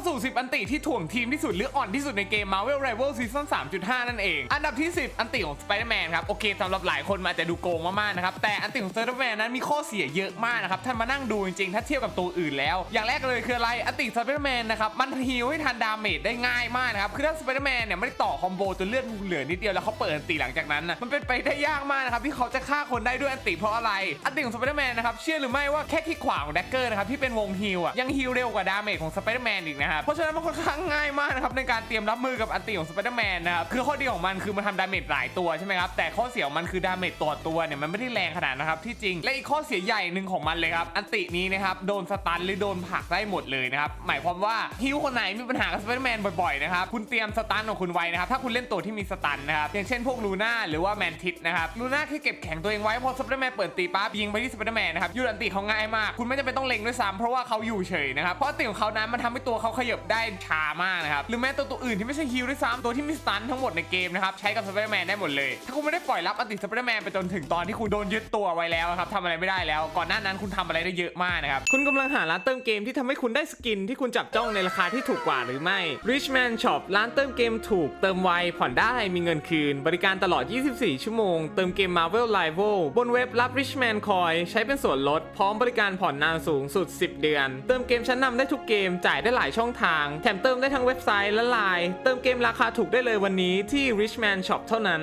าสู่ 10 อันติที่ถ่วงทีมที่สุดหรืออ่อนที่สุดในเกม Marvel Rival Season 3.5 นั่นเอง อันดับที่ 10 อันติของ Spider-Man ครับ โอเคสำหรับหลายคนมาจจะดูโกงมากๆนะครับ แต่อันติของ Spider-Man นั้นมีข้อเสียเยอะมากนะครับ ท่านมานั่งดูจริงๆ ถ้าเทียบกับตัวอื่นแล้ว อย่างแรกเลยคืออะไร อันติ Spider-Man นะครับ มันฮีลให้ทันดาเมจได้ง่ายมากนะครับ คือถ้า Spider-Man เนี่ยไม่ได้ต่อคอมโบจนเลือดเหลือนิดเดียวแล้วเขาเปิดอันติหลังจากนั้นนะมันเป็นไปได้ยากมากนะครับที่เขาจะฆ่าคนได้ด้วยอันติเพราะอะไร อันติของ Spider-Man นะครับเชื่อหรือไม่ว่าแค่ที่ขวาของแดกเกอร์นะครับที่เป็นวงฮีลอะยังฮีลเร็วกว่าดาเมจของ Spider-Man อีกนะครับเพราะฉะนั้นมันค่อนข้างง่ายมากนะครับในการเตรียมรับมือกับอันติของ Spider-Man นนะครับคือข้อดีของมันคือมันทำดาเมจหลายตัวใช่ไหมครับแต่ข้อเสียของมันคือดาเมจตัวตัวเนี่ยมันไม่ได้แรงขนาดนะครับที่จริงและอีกข้อเสียใหญ่หนึ่งของมันเลยครับอันตินี้นะครับโดนสตันหรือโดนผักได้หมดเลยนะครับหมายความว่าฮิวคนไหนมีปัญหากับ Spider-Man บ่อยๆนะครับคุณเตรียมสตันของคุณไว้นะครับถ้าคุณเล่นตัวที่มีสตันนะครับอย่างเช่นพวกลูน่าหรือว่าแมนทิสนะครับลูน่าแค่เก็บแข็งตัวเองไว้พอ Spider-Man เปิดตีปั๊บยิงไปที่ Spider-Man นะครับยูดอันติเขาง่ายมาก คุณไม่จำเป็นต้องเล็งด้วยซ้ำเพราะว่าเขาอยู่เฉยนะครับเพราะติของเขานั้นมันทำให้ตัวเขาขยับได้ช้ามากนะครับ หรือแม้ตัวตัวอื่นที่ไม่ใช่ฮิวด้วยซ้ำตัวที่มีสตันทั้งหมดในเกมนะครับ ใช้กับ Spider-Man ได้หมดเลย ถ้าคุณไม่ได้ปล่อยรับอันติ Spider-Man ไปจนถึงตอนที่คุณโดนยึดตัวไว้แล้วครับทำอะไรไม่ได้แล้ว ก่อนหน้านั้นคุณทำอะไรได้เยอะมากนะครับ คุณกำลังหาร้านเติมเกมที่ทำให้คุณได้สกินที่คุณจับจ้องในราคาที่ถูกกว่าหรือไม่ Richman Shop ร้านเติมเกมถูก เติมไวผ่อนได้มีเงินคืน บริการตลอด 24 ชั่วโมง เติมเกม Marvel Rival บนเว็บรับ Richman Coin ใช้เป็นส่วนลดพร้อมบริการผ่อนนานสูงสุด 10 เดือน เติมเกมชั้นนำได้ทุกเกมจ่ายได้หลายช่องทาง แถมเติมได้ทั้งเว็บไซต์และไลน์เติมเกมราคาถูกได้เลยวันนี้ที่ Richman Shop เท่านั้น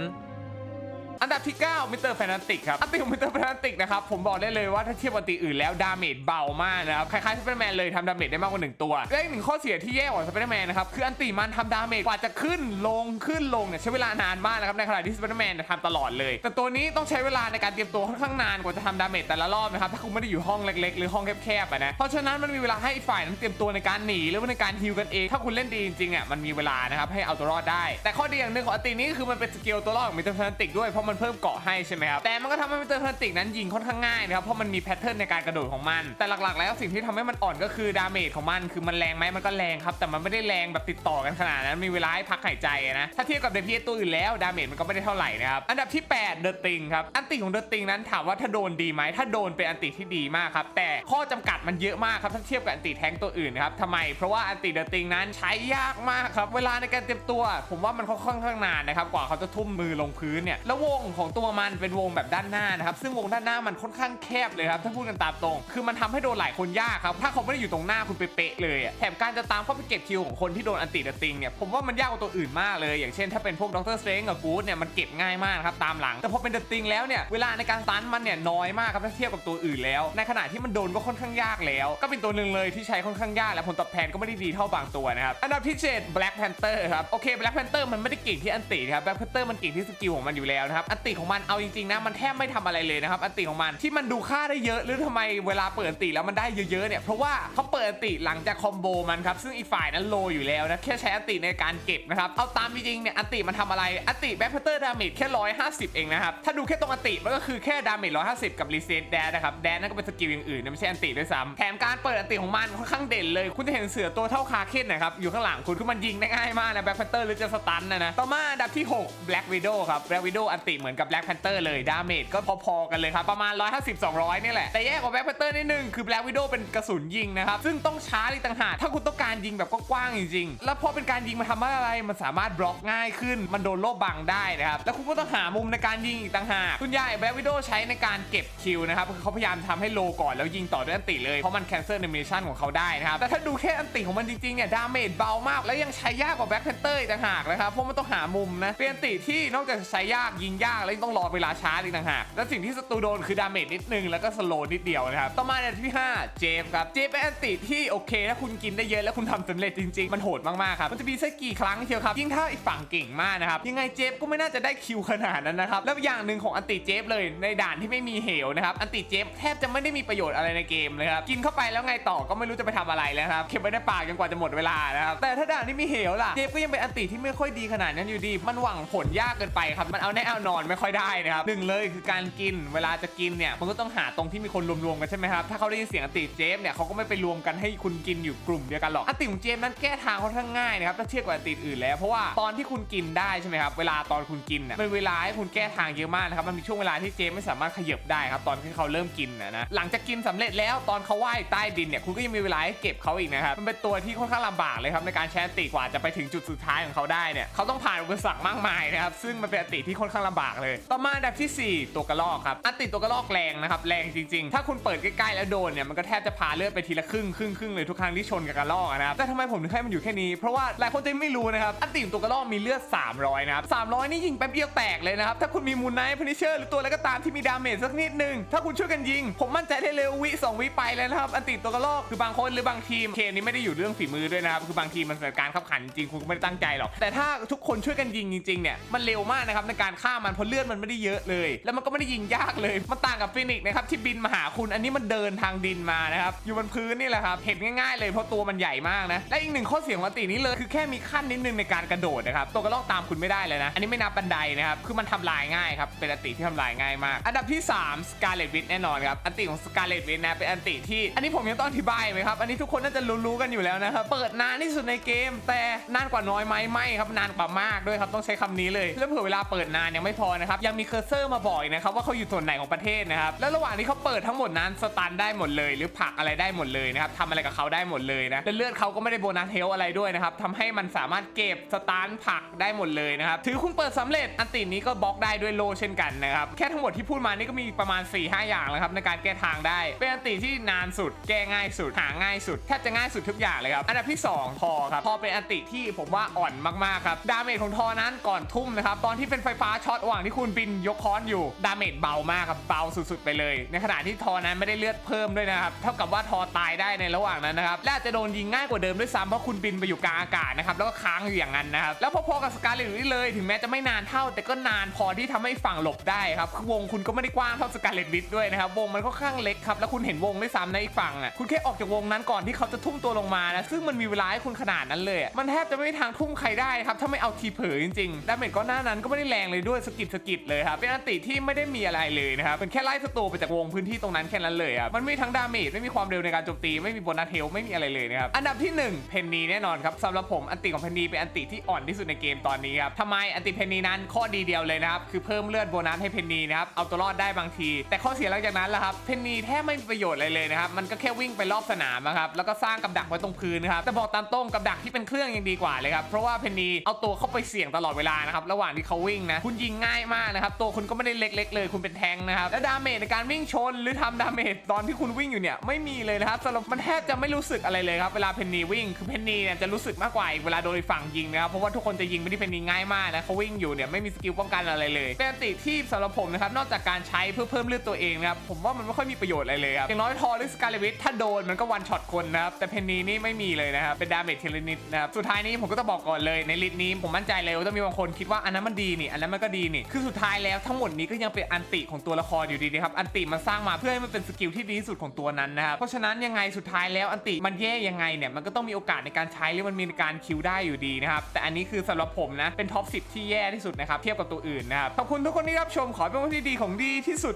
อันดับที่9มิสเตอร์แฟนติกครับอันติของมิสเตอร์แฟนติกนะครับผมบอกได้เลยว่าถ้าเทียบกับติอื่นแล้วดาเมจเบามากนะครับคล้ายๆสไปเดอร์แมนเลยทำดาเมจได้มากกว่า 1 ตัวและอีกหนึ่งข้อเสียที่แย่กว่าสไปเดอร์แมนนะครับคืออันติมันทำดาเมจกว่าจะขึ้นลงขึ้นลงเนี่ยใช้เวลานานมากนะครับในขณะที่สไปเดอร์แมนทำตลอดเลย แต่ตัวนี้ต้องใช้เวลาในการเตรียมตัวค่อนข้างนานกว่าจะทำดาเมจแต่ละรอบนะครับถ้าคุณไม่ได้อยู่ห้องเล็กๆ หรือห้องแคบๆนะเพราะฉะนั้นมันมีเวลาให้ฝ่ายนั้นเตรียมตัวในการหนีหรือว่าในการฮิวกันเอง ถ้าคุณเล่นดีจริงๆอะมันมีเวลานะครับให้เอาตัวรอดได้ แต่ข้อดีอย่างหนึ่งของอันตินี้คือมันเป็นสกิลตัวรอดของมิเตอร์แฟนติกด้วยเพราะมันเพิ่มเกาะให้ใช่ไหมครับแต่มันก็ทำให้มิสเตอร์ตติกนั้นยิงค่อนข้างง่ายนะครับเพราะมันมีแพทเทิร์นในการกระโดดของมัน แต่หลักๆ แล้วสิ่งที่ทำให้มันอ่อนก็คือดาเมจของมันคือมันแรงไหมมันก็แรงครับแต่มันไม่ได้แรงแบบติดต่อกันขนาดนั้นมีเวลาให้พักหายใจนะถ้าเทียบกับเดพีตัวอื่นแล้วดาเมจมันก็ไม่ได้เท่าไหร่นะครับอันดับที่8เดอะติงครับอันติของเดอะติงนั้นถามว่าถ้าโดนดีไหมถ้าโดนเป็นอันติที่ดีมากครับแต่ข้อจำกัดมันเยอะมากครับถ้าเทียบกับอันติแท้งตัวอื่นนะครับทำไมเพราะว่าอันติเดอะติงนั้นใช้ยากมากครับเวลาในการเตรียมตัว ผมว่ามันค่อนข้างนานนะครับกว่าเขาจะทุ่มมือลงพื้นเนี่ยแล้ววงของตัวมันเป็นวงแบบด้านหน้านะครับซึ่งวงด้านหน้ามันค่อนข้างแคบเลยครับถ้าพูดกันตามตรง คือมันทำให้โดนหลายคนยากครับถ้าเขาไม่ได้อยู่ตรงหน้าคุณเป๊ะเลยอะแถมการจะตามเข้าไปเก็บคิวของคนที่โดนอันติเดอะติงเนี่ยผมว่ามันยากกว่าตัวอื่นมากเลย อย่างเช่นถ้าเป็นพวกด็อกเตอร์สเตรนกับกู๊ดเนี่ยมันเก็บง่ายมากครับตามหลัง แต่พอเป็นเดอะติงแล้วเนี่ยเวลาในการตันมันเนี่ยน้อยมากครับถ้าเทียบกับตัวอื่นแล้ว ในขณะที่มันโดนก็ค่อนข้างยากแล้ว ก็เป็นตัวหนึ่งเลยที่ใช้ค่อนข้างยากและผลตอบแทนก็ไม่ได้ดีเท่าบางตัวนะครับอันดับที่ 7 Black Panther ครับโอเค Black Panther มันไม่ได้เก่งที่อันติครับ Black Panther มันเก่งที่สกิลของมันอยู่แล้วนะครับอันติของมันเอาจริงๆนะมันแทบไม่ทำอะไรเลยนะครับอันติของมันที่มันดูค่าได้เยอะหรือทำไมเวลาเปิดอันติแล้วมันได้เยอะๆเนี่ยเพราะว่าเขาเปิดอันติหลังจากคอมโบมันครับซึ่งอีกฝ่ายนั้นโลอยู่แล้วนะแค่ใช้อันติในการเก็บนะครับเอาตามจริงๆเนี่ยอันติมันทำอะไรอันติ Black Panther ดาเมจแค่150เองนะครับถ้าดูแค่ตรงอันติมันก็คือแค่ดาเมจ150กับรีเซ็ตแดนนะครับแดนนั่นก็เป็นสกิลอย่างอื่นนะไม่ใช่อันติด้วยซ้ำแถมการเปิดอันติของมันค่อนข้างเด่นเลย คุณจะเห็นเสือตัวเท่าคาเคนนะครับอยู่ข้างหลังคุณคือมันยิงได้ง่ายมากนะ Black Panther หรือจะสตันนะนะต่อมาดับที่ 6 Black Widow ครับ Black Widow อันติเหมือนกับ Black Panther เลยดาเมจก็พอๆกันเลยครับ ประมาณ 150-200นี่แหละ แต่แย่กว่า Black Panther นิดนึงคือ Black Widow เป็นกระสุนยิงนะครับ ซึ่งต้องช้าร์จอีกต่างหากถ้าคุณต้องการยิงแบบกว้างๆจริงๆ แล้วพอเป็นการยิงมันทำอะไรมันสามารถบล็อกง่ายขึ้น มันโดนโลบบังได้นะครับแล้วคุณก็ต้องหามุมในการยิงอีกต่างหากคุณใหญ่ Black Widow ใช้ในการเก็บคิวนะครับคือเขาพยายามทำให้โลก่อนแล้วยิงต่อด้วยอันติเลยเพราะมัน cancel animation ของเขาได้นะครับแต่ถ้าดูแค่อันติของมันจริงๆเนี่ยดาเมจเบามาก แล้วยังใช้ยากกว่า Black Panther อีกต่างหากนะครับเพราะมันต้องหามุมนะเป็นอันติที่นอกจากใช้ยากยิงยากแล้วยังต้องรอเวลาช้าอีกต่างหากและสิ่งที่ศัตรูโดนคือดาเมจนิดนึงแล้วก็สโลนิดเดียวนะครับต่อมาในที่ห้าเจฟครับเจฟเป็นอันติที่โอเคถ้าคุณกินได้เยอะแล้วคุณทำสำเร็จจริงๆ มันโหดมากๆครับมันจะมีสักกี่ครั้งเชียวครับยิ่งถ้าอีกฝั่งเก่งมากนะครับยังไงเจฟก็ไม่น่าจะได้คิวขนาดนั้นนะครับแล้วอย่างหนึ่งของอันติเจฟเลยในด่านที่ไม่มีเหวนะครับอันติเจฟแทบจะไม่ได้มีประโยชน์อะไรในเกมเลยครับกินเข้าไปแล้วไงต่อก็ไม่รู้จะไปทำอะไรแล้วครับเก็บไว้ในปากจนกว่าจะหมดเวลานะครับแต่ถ้าด่านที่มีเหวล่ะเจฟก็ยังเป็นอันติที่ไม่ค่อยดีขนาดนั้นอยู่ดี มันหวังผลยากเกินไปครับมันเอาแน่เอานอนไม่ค่อยได้นะครับหนึ่งเลยคือการกินเวลาจะกินเนี่ยมันก็ต้องหาตรงที่มีคนรวมๆกันใช่ไหมครับถ้าเขาได้ยินเสียงอติเจฟเนี่ยเขาก็ไม่ไปรวมกันให้คุณกินอยู่กลุ่มเดียวกันหรอกอติของเจมส์นั้นแก้ทางค่อนข้างง่ายนะครับถ้าเทียบกับอติอื่นแล้วเพราะว่าตอนที่คุณกินได้ใช่ไหมครับเวลาตอนคุณกินน่ะเป็นเวลาให้คุณแก้ทางเยอะมากนะครับมันมีช่วงเวลาที่เจมส์ไม่สามารถขยับได้ครับตอนที่เขาเริ่มกินนะนะหลังจากกินสำเร็จแล้วตอนเขาว่ายใต้ดินเนี่ยคุณก็ยังมีเวลาให้เก็บเขาอีกนะครับมันเป็นตัวที่ค่อนข้างลำบากเลยครับในการใช้อันติกว่าจะไปถึงจุดสุดท้ายของเขาได้เนี่ยเขาต้องผ่านอุปสรรคมากมายนะครับซึ่งมันเป็นอติที่ค่อนข้างลำบากเลย ต่อมาอันดับทีสี่4 ตัวกระรอกครับอันติตัวกระรอกแรงนะครับแรงจริงๆ ถ้าคุณเปิดใกล้ๆแล้วโดนเนี่ยมันก็แทบจะพาเลือดไปทีละครึ่งครึ่งครึ่งเลยทุกครั้งที่ชนกับกระรอกนะครับแต่ทำไมผมถึงให้มันอยู่แค่นี้ เพราะว่าหลายคนจะไม่รู้นะครับอันติของตัวกระรอกมีเลือด 300นะครับ300 นี่ยิงแป๊บเดียวแตกเลยนะครับถ้าคุณมีมูนไนท์พนิเชอร์หรือตัวอะไรก็ตามที่มีดาเมจสักนิดนึงถ้าคุณช่วยกันยิง ผมมั่นใจได้เลยว่าวิสองวิไปเลยนะครับอันติตัวกระรอกคือบางคนหรือบางทีมเกมนี้ไม่ได้อยู่เรื่องฝีมือด้วยนะครับคือบางทีมันเป็นการขับขันจริงคุณก็ไม่ได้ตั้งใจหรอกแต่ถ้าทุกคนช่วยกันยิงจริงๆเนี่ยมันเร็วมากนะครับในการฆ่ามันเพราะเลือดมันไม่ได้เยอะเลย แล้วมันก็ไม่ได้ยิงยากเลย มันต่างกับฟินิกนะครับที่บินมาหาคุณอันนี้มันเดินทางดินมานะครับอยู่บนพื้นนี่แหละครับเห็นง่ายๆเลยเพราะตัวมันใหญ่มากนะและอีกหนึ่งข้อเสียของอันตินี้เลยคือแค่มีขั้นนิดนึงในการกระโดดนะครับตัวกระรอกตามคุณไม่ได้เลยนะ อันนี้ไม่นับบันไดนะครับคือมันทำลายง่ายครับเป็นอันติที่ทำลายง่ายมาก อันดับที่ 3 Scarlet Witch แน่นอนครับอันติของ Scarlet Witch นะเป็นอันติที่ อันนี้ผมยังต้องอธิบายไหมครับอันนี้ทุกคนน่าจะรู้ๆกันอยู่แล้วนะครับเปิดนานที่สุดในเกม แต่นานกว่าน้อยไหมไม่ครับนานกว่ามากด้วยครับต้องใช้คำนี้เลยแล้วเผื่อเวลาเปิดนานยังไม่พอนะครับยังมีเคอร์เซอร์มาบอกนะครับว่าเขาอยู่ส่วนไหนของประเทศนะครับแล้วระหว่างที่เขาเปิดทั้งหมดนั้นสตันได้หมดเลย หรือผักอะไรได้หมดเลยนะครับทำอะไรกับเขาได้หมดเลยนะและเลือดเขาก็ไม่ได้โบนัสเฮลอะไรด้วยนะครับทำให้มันสามารถเก็บสตาร์ผลักได้หมดเลยนะครับถือคุณเปิดสำเร็จอันตินี้ก็บล็อกได้ด้วยโลเช่นกันนะครับแค่ทั้งหมดที่พูดมานี่ก็มีประมาณ 4 5 อย่างแล้วครับในการแก้ทางได้เป็นอันติที่นานสุด แก้ง่ายสุดหาง่ายสุดแทบจะง่ายสุดทุกอย่างเลยครับอันดับที่2ทอครับทอเป็นอันติที่ผมว่าอ่อนมากๆครับดาเมจของทอนั้นก่อนทุ่มนะครับตอนที่เป็นไฟฟ้าช็อตระหว่างที่คุณบินยกค้อนอยู่ดาเมจเบามากครับเบาสุดๆไปเลย ในขณะที่ทอนั้นไม่ได้เลือดเพิ่มด้วยนะครับเท่ากับว่าทอตายได้ในระหว่างนั้นนะครับและจะโดนยิงง่ายกว่าเดิมด้วยซ้ำเพราะคุณบินไปอยู่กลางอากาศนะครับแล้วก็ค้างอยู่อย่างนั้นนะครับแล้วพอๆกับสกาเลตนี่เลยถึงแม้จะไม่นานเท่า แต่ก็นานพอที่ทำให้ฝั่งหลบได้ครับคือวงคุณก็ไม่ได้กว้างเท่าสกาเลตวิทด้วยนะครับวงมันค่อนข้างเล็กครับแล้วคุณเห็นวงด้วยซ้ำในอีกฝั่งอะคุณแค่ออกจากวงนั้นก่อนที่เขาจะทุ่มตัวลงมานะซึ่งมันมีเวลาให้คุณขนาดนั้นเลย มันแทบจะไม่มีทางทุ่มใครได้ครับถ้าไม่เอาทีเผลอจริงๆดาเมจก็หน้านั้นก็ไม่ได้แรงเลยด้วยสกิดสกิดเลยครับเป็นอันติที่ไม่ได้มีอะไรเลยนะครับเป็นแค่ไล่ศัตรูไปจากวงพื้นที่ตรงนั้นแค่นั้นเลยอะมันไม่มีทั้งดาเมจไม่มีความเร็วในการโจมตีไม่มีโบนัสเฮลไม่มีอะไรเลยนะครับอันดับที่หนึ่งเพนนีแน่นอนครับสำหรับผมอันติของเพนนีเป็นอันติที่อ่อนที่สุดในเกมตอนนี้ครับทำไมอันติเพนนีนั้นข้อดีเดียวเลยนะครับคือเพิ่มเลือดโบนัสให้เพนนีนะครับเอาตัวรอดได้บางที แต่ข้อเสียหลังจากนั้นล่ะครับเพนนีแทบไม่มีประโยชน์อะไรเลยนะครับมันก็แค่วิ่งไปรอบสนามนะครับแล้วก็สร้างกับดักไว้ตรงพื้นนะครับแต่บอกตามตรงกับดักที่เป็นเครื่องยังดีกว่าเลยครับเพราะว่าเพนนีเอาตัวเข้าไปเสี่ยงตลอดเวลานะครับระหว่างที่เขาวิ่งนะคุณยิงง่ายมากนะครับ ตัวคุณก็ไม่ได้เล็กๆเลย คุณเป็นแทงนะครับ และดาเมจในการวิ่งชนหรือทำดาเมจตอนที่คุณวิ่งอยู่เนี่ยไม่มีเลยนะครับสำหรับมันแทบจะไม่รู้สึกอะไรเลยครับเวลาเพนนีวิ่งคือเพนนีเนี่ยจะรู้สึกมากกว่าอีกเวลาโดนฝั่งยิงนะครับเพราะว่าทุกคนจะยิงไปที่เพนนีง่ายมากนะเขาวิ่งอยู่เนี่ยไม่มีสกิลป้องกันอะไรเลยเป็นติที่สำหรับผมนะครับนอกจากการใช้เพื่อเพิ่มเลือดตัวเองนะครับผมว่ามันไม่ค่อยมีประโยชน์อะไรเลยครับอย่างน้อยทอหรือสกาเลวิทถ้าโดนมันก็วันช็อตคนนะครับแต่เพนนีนี่ไม่มีเลยนะครับเป็นดาเมจเทเลนิดนะครับสุดท้ายนี้ผมก็ต้องบอกก่อนเลยในลิสต์นี้ผมมั่นใจเลยว่าต้องมีบางคนคิดว่าอันนั้นมันดีนี่อันนั้นมันก็ดีนคือสุดท้ายแล้วทั้งหมดนี้ก็ยังเป็นอันติของตัวละครอยู่ดีนะครับ อันติมันสร้างมาเพื่อให้มันเป็นสกิลที่ดีที่สุดของตัวนั้นนะครับ เพราะฉะนั้นยังไงสุดท้ายแล้วอันติมันแย่ยังไงเนี่ย มันก็ต้องมีโอกาสในการใช้หรือมันมีการคิวได้อยู่ดีนะครับ แต่อันนี้คือสำหรับผมนะ เป็นท็อป10 ที่แย่ที่สุดนะครับ เทียบกับตัวอื่นนะครับ ขอบคุณทุกคนที่รับชม ขอเป็นวันที่ดีของดีที่สุด